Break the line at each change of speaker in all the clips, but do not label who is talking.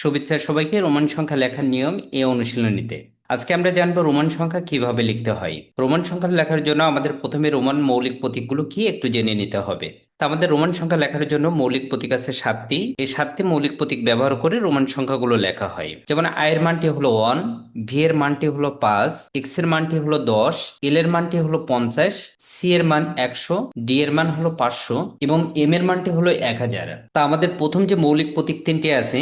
শুভেচ্ছা সবাইকে রোমান সংখ্যা লেখার নিয়ম এ অনুশীলনীতে। আজকে আমরা জানব রোমান সংখ্যা কীভাবে লিখতে হয়। রোমান সংখ্যা লেখার জন্য আমাদের প্রথমে রোমান মৌলিক প্রতীকগুলো কি একটু জেনে নিতে হবে। তা আমাদের রোমান সংখ্যা লেখার জন্য মৌলিক প্রতীক আছে সাতটি। এই সাতটি মৌলিক প্রতীক ব্যবহার করে রোমান সংখ্যাগুলো লেখা হয়। যেমন আয়ের মানটি হলো ওয়ান, ভি এর মানটি হলো পাঁচ, এক্সের মানটি হলো দশ, এল এর মানটি হলো পঞ্চাশ, সি এর মান একশো, ডি এর মান হলো পাঁচশো এবং এম এর মানটি হলো এক হাজার। তা আমাদের প্রথম যে মৌলিক প্রতীক তিনটি আছে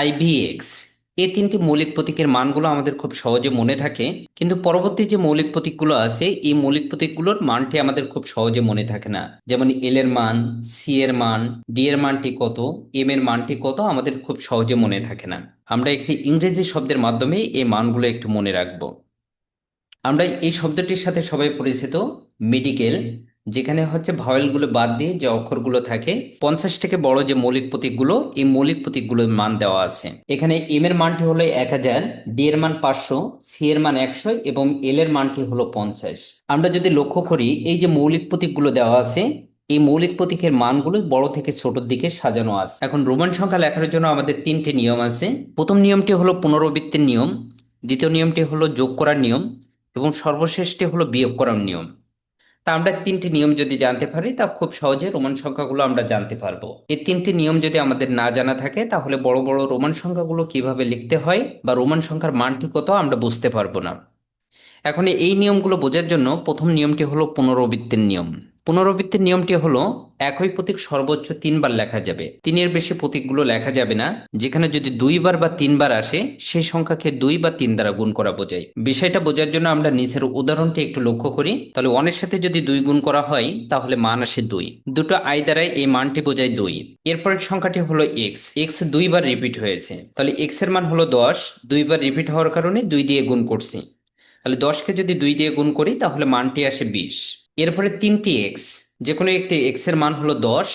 আইভিএক্স এই তিনটি মৌলিক প্রতীকের মানগুলো আমাদের খুব সহজে মনে থাকে, কিন্তু পরবর্তী যে মৌলিক প্রতীকগুলো আছে, এই মৌলিক প্রতীকগুলোর মানটি আমাদের খুব সহজে মনে থাকে না। যেমন এল এর মান সি এর মান ডি এর মানটি কত এম এর মানটি কত আমাদের খুব সহজে মনে থাকে না। আমরা একটি ইংরেজি শব্দের মাধ্যমে এই মানগুলো একটু মনে রাখব। আমরা এই শব্দটির সাথে সবাই পরিচিত মেডিকেল যেখানে হচ্ছে ভাওয়েলগুলো বাদ দিয়ে যে অক্ষরগুলো থাকে, পঞ্চাশ থেকে বড় যে মৌলিক প্রতীকগুলো, এই মৌলিক প্রতীকগুলোর মান দেওয়া আছে। এখানে এম এর মানটি হলো এক হাজার ডি এর মান পাঁচশো সি এর মান একশো এবং এল এর মানটি হলো পঞ্চাশ। আমরা যদি লক্ষ্য করি, এই যে মৌলিক প্রতীকগুলো দেওয়া আছে, এই মৌলিক প্রতীকের মানগুলো বড় থেকে ছোটর দিকে সাজানো আছে। এখন রোমান সংখ্যা লেখার জন্য আমাদের তিনটি নিয়ম আছে। প্রথম নিয়মটি হলো পুনরাবৃত্তির নিয়ম, দ্বিতীয় নিয়মটি হলো যোগ করার নিয়ম এবং সর্বশেষটি হলো বিয়োগ করার নিয়ম। তা আমরা তিনটি নিয়ম যদি জানতে পারি, তা খুব সহজে রোমান সংখ্যাগুলো আমরা জানতে পারব। এই তিনটি নিয়ম যদি আমাদের না জানা থাকে, তাহলে বড় বড় রোমান সংখ্যাগুলো কীভাবে লিখতে হয় বা রোমান সংখ্যার মানটি কত, আমরা বুঝতে পারব না। এখন এই নিয়মগুলো বোঝার জন্য প্রথম নিয়মটি হলো পুনরাবৃত্তির নিয়ম। পুনরাবৃত্তির নিয়মটি হলো, একই প্রতীক সর্বোচ্চ তিনবার লেখা যাবে। তিনের বেশি প্রতীকগুলো লেখা যাবে না, যেখানে যদি দুইবার বা তিনবার আসে, সেই সংখ্যাকে দুই বা তিন দ্বারা গুণ করা বোঝায়। বিষয়টা বোঝার জন্য আমরা নিচের উদাহরণটি একটু লক্ষ্য করি। তাহলে ওয়ানের সাথে যদি দুই গুণ করা হয়, তাহলে মান আসে দুই। দুটো আই দ্বারাই এই মানটি বোঝায় দুই। এরপরের সংখ্যাটি হলো এক্স। এক্স দুইবার রিপিট হয়েছে। তাহলে এক্সের মান হলো দশ। দুইবার রিপিট হওয়ার কারণে দুই দিয়ে গুণ করছি। তাহলে দশকে যদি দুই দিয়ে গুণ করি, তাহলে মানটি আসে বিশ। এরপরে তিনটি এক্স যে কোনো একটি এক্সের মান হলো দশ।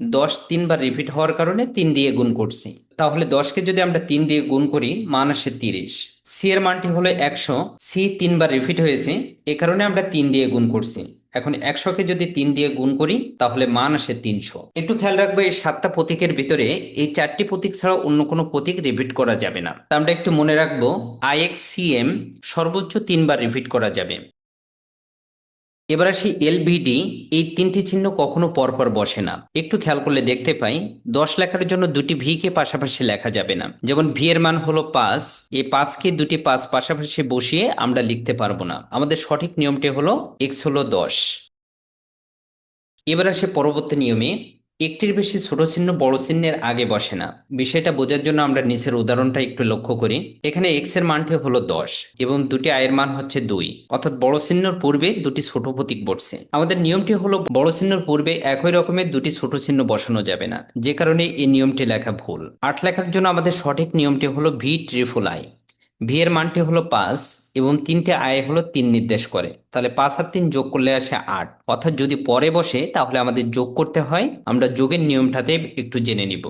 দশ তিনবার রিপিট হওয়ার কারণে তিন দিয়ে গুণ করছি। তাহলে দশকে যদি আমরা তিন দিয়ে গুণ করি, মান আসে তিরিশ। সি এর মানটি হলো একশো। সি তিনবার রিপিট হয়েছে, এ কারণে আমরা তিন দিয়ে গুণ করছি। এখন একশোকে যদি তিন দিয়ে গুণ করি, তাহলে মান আসে তিনশো। একটু খেয়াল রাখব, এই সাতটা প্রতীকের ভিতরে এই চারটি প্রতীক ছাড়া অন্য কোনো প্রতীক রিপিট করা যাবে না। তা আমরা একটু মনে রাখব আই এক্স সি এম সর্বোচ্চ তিনবার রিপিট করা যাবে। এবার আসি এলবিডি এই তিনটি চিহ্ন কখনো পরপর বসে না। একটু খেয়াল করলে দেখতে পাই, দশ লেখার জন্য দুটি ভি কে পাশাপাশি লেখা যাবে না। যেমন ভি এর মান হলো পাঁচ, এই পাঁচকে দুটি পাঁচ পাশাপাশি বসিয়ে আমরা লিখতে পারব না। আমাদের সঠিক নিয়মটি হলো এক্স হলো দশ। এবার আসে পরবর্তী নিয়মে একটির বেশি ছোট চিহ্ন বড় চিহ্নের আগে বসে না। বিষয়টা বোঝার জন্য আমরা নিচের উদাহরণটা একটু লক্ষ্য করি। এখানে এক্সের মানটি হলো দশ এবং দুটি আয়ের মান হচ্ছে দুই। অর্থাৎ বড় চিহ্নর পূর্বে দুটি ছোট প্রতীক বসছে। আমাদের নিয়মটি হলো বড় চিহ্নর পূর্বে একই রকমের দুটি ছোট চিহ্ন বসানো যাবে না। যে কারণে এই নিয়মটি লেখা ভুল। আট লেখার জন্য আমাদের সঠিক নিয়মটি হলো ভি ট্রিফুল আই ভি এর মানটি হলো পাঁচ এবং তিনটে আয় হলো তিন নির্দেশ করে। তাহলে পাঁচ আর তিন যোগ করলে আসে আট। অর্থাৎ যদি পরে বসে তাহলে আমাদের যোগ করতে হয়। আমরা যোগের নিয়মটাতে একটু জেনে নিব।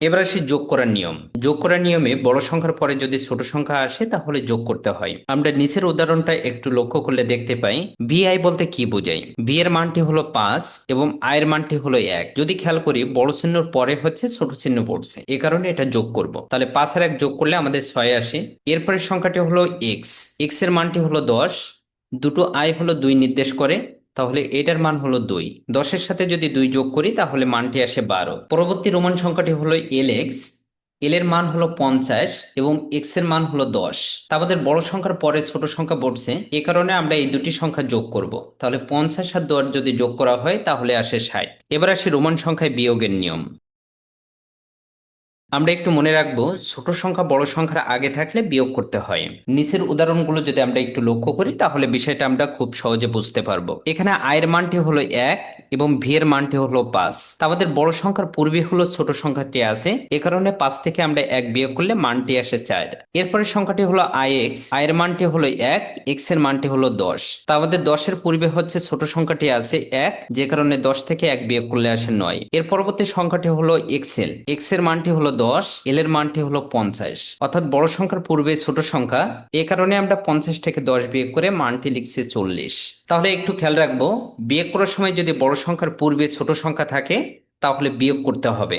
এবার আসি যোগ করার নিয়ম। যোগ করার নিয়মে বড় সংখ্যার পরে যদি ছোট সংখ্যা আসে, তাহলে যোগ করতে হয়। আমরা নিচের উদাহরণটা একটু লক্ষ্য করলে দেখতে পাই। ভি আই বলতে কি বোঝায়? ভি এর মানটি হলো পাঁচ এবং আয়ের মানটি হলো এক। যদি খেয়াল করি, বড় চিহ্নর পরে হচ্ছে ছোট চিহ্ন পড়ছে। এ কারণে এটা যোগ করব। তাহলে পাঁচ আর এক যোগ করলে আমাদের ছয় আসে। এরপরের সংখ্যাটি হলো এক্স এক্সের মানটি হলো দশ। দুটো আয় হলো দুই নির্দেশ করে। তাহলে এটার মান হলো দুই। দশের সাথে যদি দুই যোগ করি, তাহলে মানটি আসে বারো। পরবর্তী রোমান সংখ্যাটি হলো এল এক্স। এল এর মান হলো পঞ্চাশ এবং এক্সের মান হলো দশ। তা আমাদের বড় সংখ্যার পরে ছোট সংখ্যা বসছে। এ কারণে আমরা এই দুটি সংখ্যা যোগ করব। তাহলে পঞ্চাশ আর দশ যদি যোগ করা হয়, তাহলে আসে ষাট। এবার আসে রোমান সংখ্যায় বিয়োগের নিয়ম। আমরা একটু মনে রাখব, ছোট সংখ্যা বড় সংখ্যার আগে থাকলে বিয়োগ করতে হয়। নিচের উদাহরণগুলো যদি আমরা একটু লক্ষ্য করি, তাহলে বিষয়টা আমরা খুব সহজে বুঝতে পারব। এখানে আয়ের মানটি হলো এক এবং ভি এর মানটি হলো পাঁচ। আমাদের বড় সংখ্যার পূর্বে হলো ছোট সংখ্যাটি আছে। এ কারণে পাঁচ থেকে আমরা এক বিয়োগ করলে মানটি আসে চার। এরপরে সংখ্যাটি হলো আই এক্স আয়ের মানটি হলো এক এক্সের মানটি হলো দশ। তা আমাদের দশের পূর্বে হচ্ছে ছোট সংখ্যাটি আছে এক, যে কারণে দশ থেকে এক বিয়োগ করলে আসে নয়। এর পরবর্তী সংখ্যাটি হলো এক্সেল এক্সের মানটি হলো দশ এল এর মানটি হলো পঞ্চাশ। অর্থাৎ বড় সংখ্যার পূর্বে ছোট সংখ্যা, এ কারণে আমরা পঞ্চাশ থেকে দশ বিয়োগ করে মানটি লিখছি চল্লিশ। তাহলে একটু খেয়াল রাখব, বিয়োগ করার সময় যদি বড় সংখ্যার পূর্বে ছোট সংখ্যা থাকে, তাহলে বিয়োগ করতে হবে।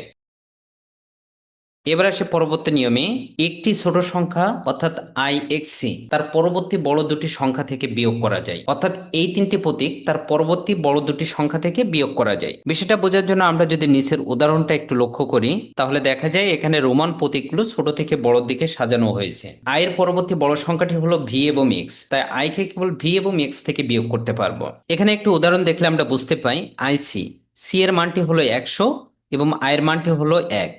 এবার আসে পরবর্তী নিয়মে একটি ছোট সংখ্যা অর্থাৎ আই সি তার পরবর্তী বড় দুটি সংখ্যা থেকে বিয়োগ করা যায়। অর্থাৎ এই তিনটি প্রতীক তার পরবর্তী বড় দুটি সংখ্যা থেকে বিয়োগ করা যায়। বিষয়টা বোঝার জন্য আমরা যদি নিচের উদাহরণটা একটু লক্ষ্য করি, তাহলে দেখা যায় এখানে রোমান প্রতীকগুলো ছোট থেকে বড় দিকে সাজানো হয়েছে। আয়ের পরবর্তী বড় সংখ্যাটি হলো ভি এবং এক্স তাই আইকে কেবল ভি এবং এক্স থেকে বিয়োগ করতে পারব। এখানে একটু উদাহরণ দেখলে আমরা বুঝতে পাই আইসি সি এর মানটি হলো একশো এবং আয়ের মানটি হলো এক।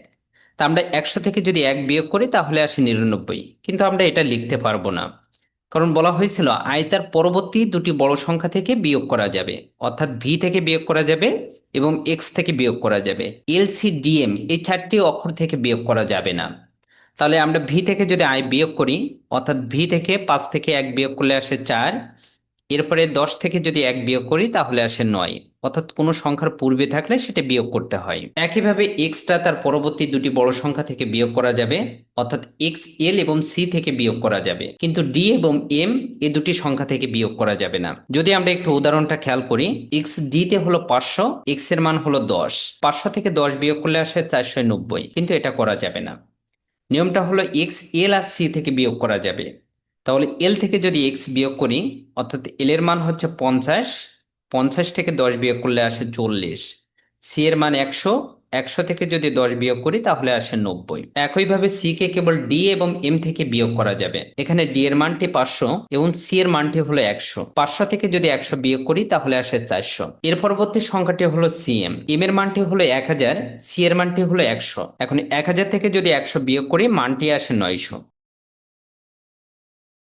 তা আমরা একশো থেকে যদি এক বিয়োগ করি, তাহলে আসে নিরানব্বই। কিন্তু আমরা এটা লিখতে পারব না। কারণ বলা হয়েছিল আয় তার পরবর্তী দুটি বড় সংখ্যা থেকে বিয়োগ করা যাবে। অর্থাৎ ভি থেকে বিয়োগ করা যাবে এবং এক্স থেকে বিয়োগ করা যাবে। এলসি ডিএম এই চারটি অক্ষর থেকে বিয়োগ করা যাবে না। তাহলে আমরা ভি থেকে যদি আয় বিয়োগ করি, অর্থাৎ ভি থেকে পাঁচ থেকে এক বিয়োগ করলে আসে চার। এরপরে দশ থেকে যদি এক বিয়োগ করি, তাহলে আসে নয়। অর্থাৎ কোনো সংখ্যার পূর্বে থাকলে সেটা বিয়োগ করতে হয়। একইভাবে এক্সটা তার পরবর্তী দুটি বড় সংখ্যা থেকে বিয়োগ করা যাবে, অর্থাৎ এক্স এল এবং সি থেকে বিয়োগ করা যাবে। কিন্তু ডি এবং এম এ দুটি সংখ্যা থেকে বিয়োগ করা যাবে না। যদি আমরা একটু উদাহরণটা খেয়াল করি এক্স ডি তে হলো পাঁচশো এক্সের মান হলো দশ। পাঁচশো থেকে দশ বিয়োগ করলে আসে চারশো নব্বই, কিন্তু এটা করা যাবে না। নিয়মটা হলো এক্স এল আর সি থেকে বিয়োগ করা যাবে। তাহলে এল থেকে যদি এক্স বিয়োগ করি, অর্থাৎ এল এর মান হচ্ছে পঞ্চাশ পঞ্চাশ থেকে দশ বিয়োগ করলে আসে চল্লিশ। সি এর মান একশো একশো থেকে যদি দশ বিয়োগ করি তাহলে আসে নব্বই। একইভাবে সি কে কেবল ডি এবং এম থেকে বিয়োগ করা যাবে। এখানে ডি এর মানটি পাঁচশো এবং সি এর মানটি হলো একশো। পাঁচশো থেকে যদি একশো বিয়োগ করি তাহলে আসে চারশো। এর পরবর্তী সংখ্যাটি হলো সি এম এম এর মানটি হলো এক হাজার সি এর মানটি হলো একশো। এখন এক হাজার থেকে যদি একশো বিয়োগ করি মানটি আসে নয়শো।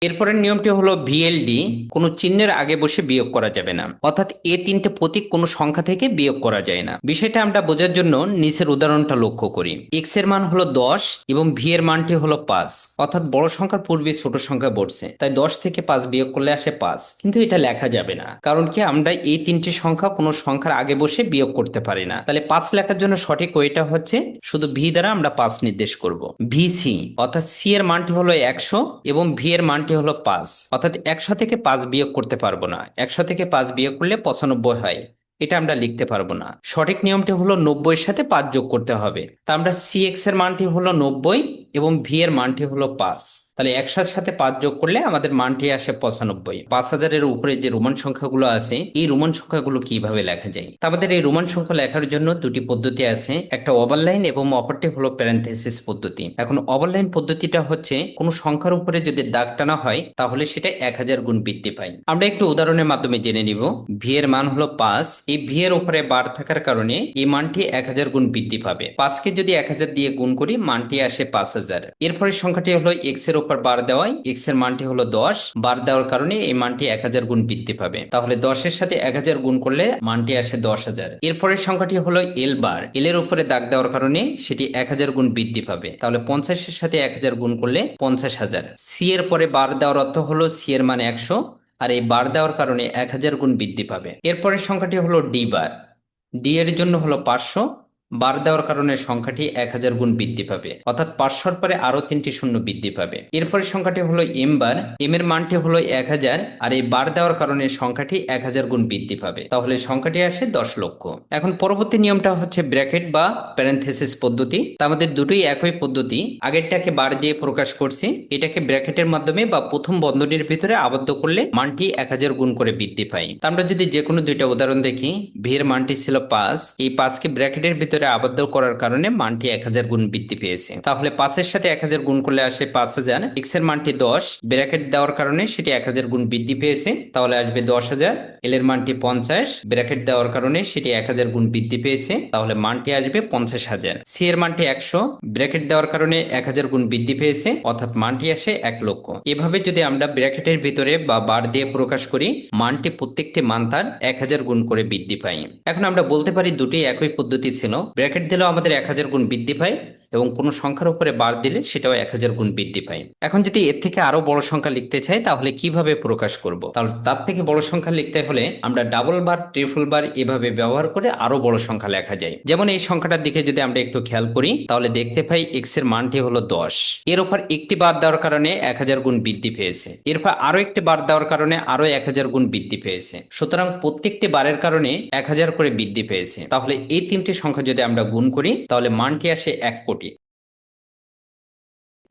এরপরের নিয়মটি হলো ভিএলডি কোনো চিহ্নের আগে বসে বিয়োগ করা যাবে না। অর্থাৎ এ তিনটে প্রতীক কোনো সংখ্যা থেকে বিয়োগ করা যায় না। বিষয়টা আমরা বোঝার জন্য নিচের উদাহরণটা লক্ষ্য করি। এক্সের মান হলো দশ এবং ভি এর মানটি হলো পাঁচ। অর্থাৎ বড় সংখ্যার পূর্বে ছোট সংখ্যা বসছে, তাই দশ থেকে পাঁচ বিয়োগ করলে আসে পাঁচ। কিন্তু এটা লেখা যাবে না, কারণ কি আমরা এই তিনটি সংখ্যা কোনো সংখ্যার আগে বসে বিয়োগ করতে পারি না। তাহলে পাঁচ লেখার জন্য সঠিক ওইটা হচ্ছে শুধু ভি দ্বারা আমরা পাঁচ নির্দেশ করব। ভি সি অর্থাৎ সি এর মানটি হলো একশো এবং ভি এর মানটি হলো পাঁচ। অর্থাৎ একশো থেকে পাঁচ বিয়োগ করতে পারব না। একশো থেকে পাঁচ বিয়োগ করলে পঁচানব্বই হয়। এটা আমরা লিখতে পারব না। সঠিক নিয়মটি হলো নব্বইয়ের সাথে পাঁচ যোগ করতে হবে। তা আমরা সি এক্সের মানটি হলো নব্বই এবং ভি এর মানটি হলো পাঁচ। তাহলে একসাথে সাথে পাঁচ যোগ করলে আমাদের মানটি আসে পঁচানব্বই। পাঁচ হাজারের উপরে যে রোমান সংখ্যাগুলো আছে, এই রোমান সংখ্যাগুলো কীভাবে লেখা যায়? তা আমাদের এই রোমান সংখ্যা লেখার জন্য দুটি পদ্ধতি আছে, একটা ওভারলাইন এবং অপরটি হলো প্যারেন্থেসিস পদ্ধতি। এখন ওভারলাইন পদ্ধতিটা হচ্ছে, কোনো সংখ্যার উপরে যদি দাগ টানা হয়, তাহলে সেটা এক হাজার গুণ বৃদ্ধি পায়। আমরা একটু উদাহরণের মাধ্যমে জেনে নিব। ভি এর মান হলো পাঁচ এই ভি এর উপরে বার থাকার কারণে এই মানটি এক হাজার গুণ বৃদ্ধি পাবে। পাঁচকে যদি এক হাজার দিয়ে গুণ করি, মানটি আসে পাঁচ হাজার। এরপরে সংখ্যাটি হলো এক্সের উপর বার দেওয়ায় এক্সের মানটি হলো দশ। বার দেওয়ার কারণে এই মানটি এক হাজার গুণ বৃদ্ধি পাবে। তাহলে দশের সাথে এক হাজার গুণ করলে মানটি আসে দশ হাজার। এরপরের সংখ্যাটি হলো এল বার। এল এর উপরে দাগ দেওয়ার কারণে সেটি এক হাজার গুণ বৃদ্ধি পাবে। তাহলে পঞ্চাশের সাথে এক হাজার গুণ করলে পঞ্চাশ হাজার। সি এর পরে বার দেওয়ার অর্থ হলো সি এর মানে একশো। আর এই বার দেওয়ার কারণে এক হাজার গুণ বৃদ্ধি পাবে। এরপরের সংখ্যাটি হলো ডি বার। ডি এর জন্য হলো পাঁচশো। বার দেওয়ার কারণে সংখ্যাটি এক হাজার গুণ বৃদ্ধি পাবে। অর্থাৎ পাঁচশোর পরে আরও তিনটি শূন্য বৃদ্ধি পাবে। এরপরে সংখ্যাটি হলো এম বার। এম এর মানটি হলো এক হাজার। আর এই বার দেওয়ার কারণে সংখ্যাটি এক হাজার গুণ বৃদ্ধি পাবে। তাহলে সংখ্যাটি আসে দশ লক্ষ। এখন পরবর্তী নিয়মটা হচ্ছে ব্র্যাকেট বা প্যারেন্থেসিস পদ্ধতি। তা আমাদের দুটোই একই পদ্ধতি। আগেরটাকে বার দিয়ে প্রকাশ করছি। এটাকে ব্র্যাকেটের মাধ্যমে বা প্রথম বন্ধনীর ভিতরে আবদ্ধ করলে মানটি এক হাজার গুণ করে বৃদ্ধি পায়। আমরা যদি যে কোনো দুইটা উদাহরণ দেখি ভি এর মানটি ছিল পাঁচ। এই পাঁচকে ব্র্যাকেটের ভিতরে আবদ্ধ করার কারণে মানটি এক হাজার গুণ বৃদ্ধি পেয়েছে। তাহলে পাঁচের সাথে এক হাজার গুণ করলে আসে পাঁচ হাজার। এক্সের মানটি দশ। ব্র্যাকেট দেওয়ার কারণে সেটি এক হাজার গুণ বৃদ্ধি পেয়েছে। তাহলে আসবে দশ হাজার। এল এর মানটি পঞ্চাশ। ব্র্যাকেট দেওয়ার কারণে সেটি এক হাজার গুণ বৃদ্ধি পেয়েছে। তাহলে মানটি আসবে পঞ্চাশ হাজার। সি এর মানটি একশো। ব্র্যাকেট দেওয়ার কারণে এক হাজার গুণ বৃদ্ধি পেয়েছে। অর্থাৎ মানটি আসে এক লক্ষ। এভাবে যদি আমরা ব্র্যাকেটের ভিতরে বা বার দিয়ে প্রকাশ করি, মানটি প্রত্যেকটি মান তার এক হাজার গুণ করে বৃদ্ধি পায়। এখন আমরা বলতে পারি দুটি একই পদ্ধতি ছিল। ব্র্যাকেট দিলেও আমাদের এক হাজার গুণ বৃদ্ধি পায় এবং কোনো সংখ্যার উপরে বার দিলে সেটাও এক হাজার গুণ বৃদ্ধি পায়। এখন যদি এর থেকে আরও বড় সংখ্যা লিখতে চাই, তাহলে কীভাবে প্রকাশ করব? তাহলে তার থেকে বড় সংখ্যা লিখতে হলে আমরা ডাবল বার ট্রিপল বার এভাবে ব্যবহার করে আরও বড় সংখ্যা লেখা যায়। যেমন এই সংখ্যাটার দিকে যদি আমরা একটু খেয়াল করি, তাহলে দেখতে পাই এক্সের মানটি হলো দশ। এর উপর একটি বার দেওয়ার কারণে এক হাজার গুণ বৃদ্ধি পেয়েছে। এরপর আরও একটি বার দেওয়ার কারণে আরও এক হাজার গুণ বৃদ্ধি পেয়েছে। সুতরাং প্রত্যেকটি বারের কারণে এক হাজার করে বৃদ্ধি পেয়েছে। তাহলে এই তিনটি সংখ্যা যদি আমরা গুণ করি তাহলে মানটি আসে এক কোটি।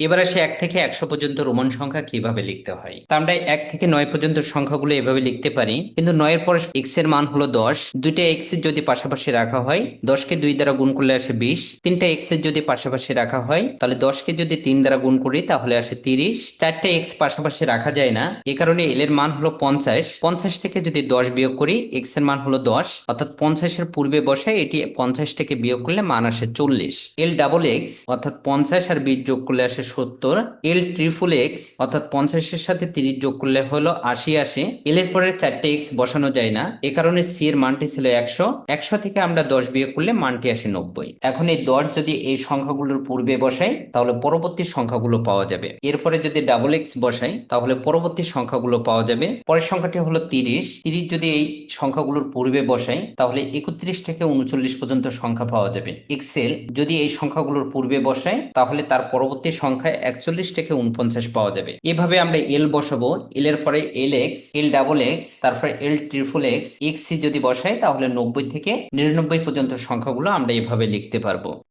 এবার আসে এক থেকে একশো পর্যন্ত রোমান সংখ্যা কীভাবে লিখতে হয়? তা আমরা এক থেকে নয় পর্যন্ত সংখ্যাগুলো এভাবে লিখতে পারি, কিন্তু নয়ের পরে এক্সের মান হলো দশ। দুইটা এক্সের যদি পাশাপাশি রাখা হয়, দশকে দুই দ্বারা গুণ করলে আসে বিশ। তিনটা এক্সের যদি পাশাপাশি রাখা হয়, তাহলে দশকে যদি তিন দ্বারা গুণ করি, তাহলে আসে তিরিশ। চারটা এক্স পাশাপাশি রাখা যায় না, এ কারণে এল এর মান হলো পঞ্চাশ। পঞ্চাশ থেকে যদি দশ বিয়োগ করি এক্সের মান হলো দশ। অর্থাৎ পঞ্চাশের পূর্বে বসায় এটি পঞ্চাশ থেকে বিয়োগ করলে মান আসে চল্লিশ। এল ডাবল এক্স অর্থাৎ পঞ্চাশ আর বিশ যোগ করলে আসে সত্তর এল ট্রিপল এক্স অর্থাৎ পঞ্চাশের সাথে তিরিশ যোগ করলে হলো আশি আসে এল এর পরে চারটে এক্স বসানো যায় না। এ কারণে সি এর মানটি ছিল একশো। একশো থেকে আমরা দশ বিয়োগ করলে মানটি আসে নব্বই। এখন এই দশ যদি এই সংখ্যাগুলোর পূর্বে বসাই, তাহলে পরবর্তী সংখ্যাগুলো পাওয়া যাবে। এরপরে যদি ডাবল এক্স বসাই, তাহলে পরবর্তী সংখ্যাগুলো পাওয়া যাবে। পরের সংখ্যাটি হলো তিরিশ। তিরিশ যদি এই সংখ্যাগুলোর পূর্বে বসাই, তাহলে একত্রিশ থেকে উনচল্লিশ পর্যন্ত সংখ্যা পাওয়া যাবে। এক্সেল যদি এই সংখ্যাগুলোর পূর্বে বসাই, তাহলে তার পরবর্তী সংখ্যা একচল্লিশ থেকে উনপঞ্চাশ পাওয়া যাবে। এভাবে আমরা এল বসাবো। এল এর পরে L X L double X তারপরে এল ট্রিপল এক্স এক্স যদি বসাই, তাহলে নব্বই থেকে নিরানব্বই পর্যন্ত সংখ্যাগুলো আমরা এভাবে লিখতে পারব।